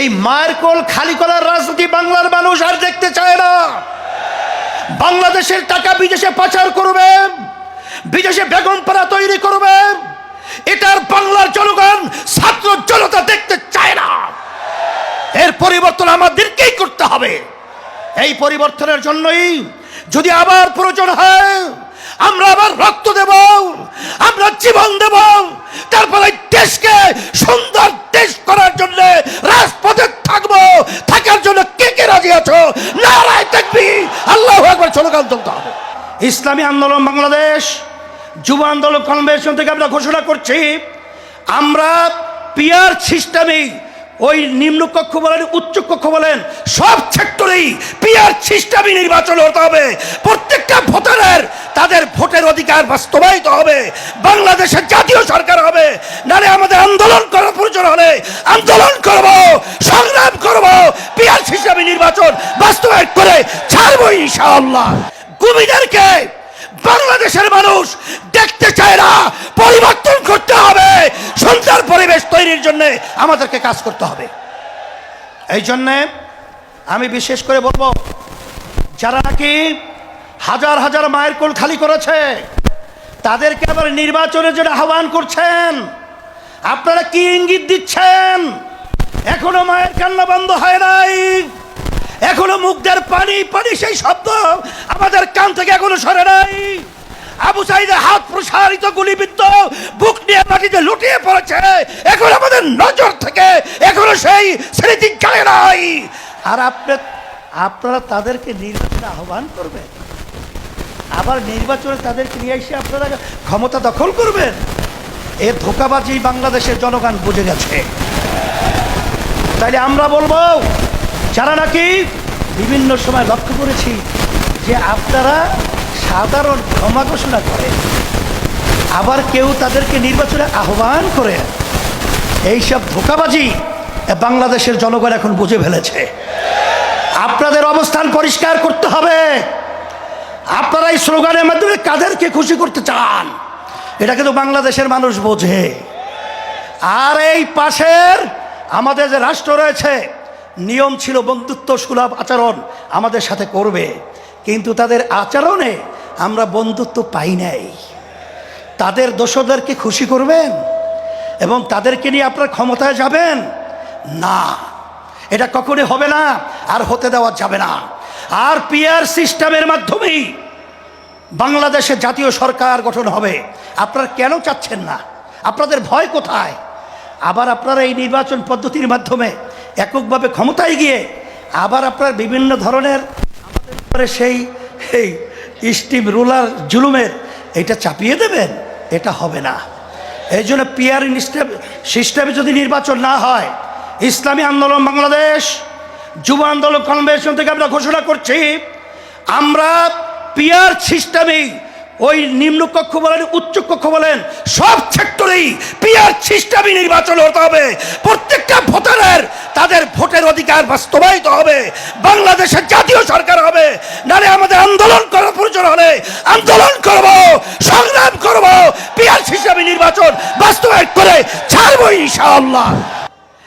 এই মায়ের কোল খালি করার রাজনীতি বাংলার মানুষ আর দেখতে চায় না। বাংলাদেশের টাকা বিদেশে পাচার করবে, বিদেশে বেগম পাড়া তৈরি করবে, এটার বাংলার জনগণ, ছাত্র জনতা দেখতে চায় না। এর পরিবর্তন আমাদেরকেই করতে হবে। এই পরিবর্তনের জন্যই যদি আবার প্রয়োজন হয়, আমরা আবার রক্ত দেব, আমরা জীবন দেব, তারপরে দেশকে সুন্দর স্লোগান তুলতে হবে। ইসলামী আন্দোলন বাংলাদেশ, যুব আন্দোলন কনভেনশন থেকে আমরা ঘোষণা করছি, আমরা পিয়ার সিস্টেমে ওই নিম্ন কক্ষ বলেন, উচ্চ কক্ষ বলেন, সব সেক্টরেই পিয়ার সিস্টেমই নির্বাচন হতে হবে। প্রত্যেকটা ভোটারের তাদের ভোটের অধিকার বাস্তবায়িত হবে। বাংলাদেশের জাতীয় সরকার হবে। নালে আমাদের আন্দোলন করার প্রয়োজন হলে আন্দোলন করব, সংগ্রাম করব পিয়ার সিস্টেমে নির্বাচন বাস্তবায়ন করে ইনশাআল্লাহ। কুমিদেরকে বাংলাদেশের মানুষ দেখতে চায় না, পরিবর্তন করতে হবে। সুন্দর পরিবেশ তৈরির জন্য আমাদেরকে কাজ করতে হবে। এই জন্যে আমি বিশেষ করে বলব, যারা নাকি হাজার হাজার মায়ের কোল খালি করেছে, তাদেরকে আবার নির্বাচনের জন্য আহ্বান করছেন। আপনারা কি ইঙ্গিত দিচ্ছেন? এখনও মায়ের কান্না বন্ধ হয় নাই। এখনও মুখদের পানি পানি সেই শব্দ আমাদের কান থেকে এখনও সরে নাই। আবু সাইদের হাত প্রসারিত গুলিবিদ্ধ, বুক নিয়ে মাটিতে লুটিয়ে পড়েছে। এখন আমাদের নজর থেকে এখনও সেই স্মৃতি গেলে নাই। আর আপনি, আপনারা তাদেরকে নির্বাচনে আহ্বান করবেন। আবার নির্বাচনে তাদেরকে নিয়ে এসে আপনারা ক্ষমতা দখল করবেন। এ ধোকাবাজি বাংলাদেশের জনগণ বুঝে গেছে। তাইলে আমরা বলব যারা নাকি বিভিন্ন সময় লক্ষ্য করেছি যে আপনারা সাধারণ ক্ষমা ঘোষণা করেন, আবার কেউ তাদেরকে নির্বাচনে আহ্বান করে এইসব ধোকাবাজি বাংলাদেশের জনগণ এখন বুঝে ফেলেছে। আপনাদের অবস্থান পরিষ্কার করতে হবে। আপনারা এই স্লোগানের মাধ্যমে কাদেরকে খুশি করতে চান, এটা কিন্তু বাংলাদেশের মানুষ বোঝে। আর এই পাশের আমাদের যে রাষ্ট্র রয়েছে নিয়ম ছিল বন্ধুত্ব সুলভ আচরণ আমাদের সাথে করবে। কিন্তু তাদের আচরণে আমরা বন্ধুত্ব পাই নাই। তাদের দোষদেরকে খুশি করবেন এবং তাদেরকে নিয়ে আপনার ক্ষমতায় যাবেন? না। এটা কখনই হবে না, আর হতে দেওয়া যাবে না। আর পিয়ার সিস্টেমের মাধ্যমেই বাংলাদেশে জাতীয় সরকার গঠন হবে। আপনারা কেন চাচ্ছেন না? আপনাদের ভয় কোথায়? আবার আপনারা এই নির্বাচন পদ্ধতির মাধ্যমে এককভাবে ক্ষমতায় গিয়ে আবার আপনার বিভিন্ন ধরনের আমাদের সেই, এই স্টিম রুলার জুলুমের এটা চাপিয়ে দেবেন, এটা হবে না। এই জন্য পিয়ার সিস্টেমে যদি নির্বাচন না হয়, ইসলামী আন্দোলন বাংলাদেশ, যুব আন্দোলন কনভেনশন থেকে আমরা ঘোষণা করছি, আমরা পিয়ার সিস্টেমে ওই নিম্ন কক্ষ বলেন, উচ্চ কক্ষ বলেন, সব সেক্টরেই পিয়ার সিস্টেমই নির্বাচন হতে হবে। প্রত্যেকটা ভোটারের তাদের ভোটের অধিকার বাস্তবায়িত হবে। বাংলাদেশের জাতীয় সরকার হবে। নারে আমাদের আন্দোলন করার প্রয়োজন হলে আন্দোলন করব, সংগ্রাম করব পিয়ার হিসাবে নির্বাচন বাস্তবায়ন করে ছাড়বো ইনশাআল্লাহ।